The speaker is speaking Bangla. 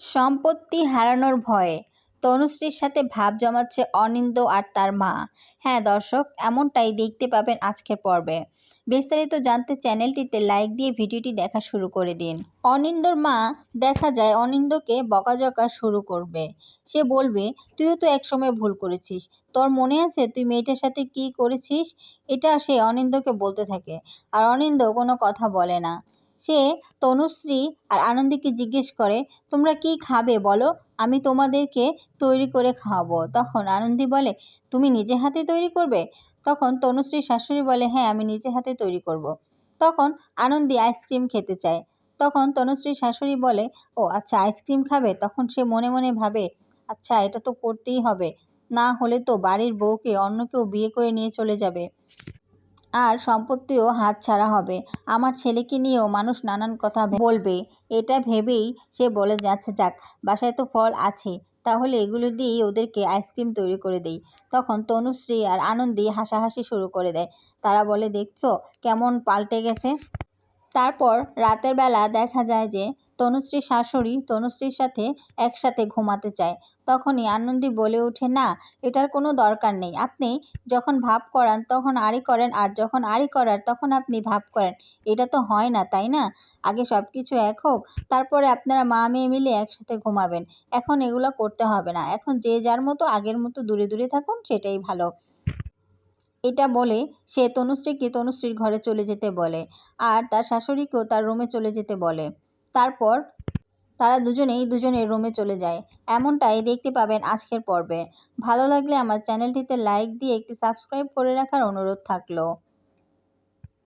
সম্পত্তি হারানোর ভয়ে তনুশ্রীর সাথে ভাব জমাচ্ছে অনিন্দ আর তার মা। হ্যাঁ দর্শক, এমনটাই দেখতে পাবেন আজকের পর্বে। বিস্তারিত জানতে চ্যানেলটিতে লাইক দিয়ে ভিডিওটি দেখা শুরু করে দিন। অনিন্দর মা দেখা যায় অনিন্দকে বকাঝকা শুরু করবে। সে বলবে, তুইও তো একসময় ভুল করেছিস। তোর মনে আছে তুই মেয়েটার সাথে কি করেছিস? এটা সে অনিন্দকে বলতে থাকে। আর অনিন্দ কোনো কথা বলে না। সে তনুশ্রী আর আনন্দীকে জিজ্ঞেস করে, তোমরা কি খাবে বলো? আমি তোমাদেরকে তৈরি করে খাওয়াবো। তখন আনন্দী বলে, তুমি নিজে হাতে তৈরি করবে? তখন তনুশ্রী শাশুড়ি বলে হ্যাঁ আমি নিজে হাতে তৈরি করব। তখন আনন্দী আইসক্রিম খেতে চায়। তখন তনুশ্রী শাশুড়ি বলে, ও আচ্ছা আইসক্রিম খাবে? তখন সে মনে মনে ভাবে আচ্ছা এটা তো করতেই হবে। না হলে তো বাড়ির বউকে অন্য কেউ বিয়ে করে নিয়ে চলে যাবে। আর সম্পত্তিও হাতছাড়া হবে। আমার ছেলেকে নিয়েও মানুষ নানান কথা বলবে। এটা ভেবেই সে বলে যাচ্ছে, যাক, বাসায় তো ফল আছে, তাহলে এগুলো দিয়েই ওদেরকে আইসক্রিম তৈরি করে দেই। তখন তনুশ্রী আর আনন্দী হাসাহাসি শুরু করে দেয়। তারা বলে, দেখছ, কেমন পাল্টে গেছে? তারপর রাতের বেলা দেখা যায় যে তনুশ্রীর শাশুড়ি তনুশ্রীর সাথে একসাথে ঘুমাতে চায়। তখনই আনন্দী বলে ওঠে, না, এটার কোনো দরকার নেই। আপনি যখন ভাব করান, তখন আড়ি করেন, আর যখন আড়ি করার, তখন আপনি ভাব করেন। এটা তো হয় না, তাই না? আগে সব কিছু এক হোক, তারপরে আপনারা মা মেয়ে মিলে একসাথে ঘুমাবেন। এখন এগুলো করতে হবে না। এখন যে যার মতো, আগের মতো দূরে দূরে থাকুন, সেটাই ভালো। এটা বলে সে তনুশ্রীকে তনুশ্রীর ঘরে চলে যেতে বলে, আর তার শাশুড়িকেও তার রুমে চলে যেতে বলে। তারপর তারা দুজনেই দুজনের রুমে চলে যায়। এমনটাই দেখতে পাবেন আজকের পর্বে। ভালো লাগলে আমার চ্যানেলটিতে লাইক দিয়ে একটি সাবস্ক্রাইব করে রাখার অনুরোধ থাকল।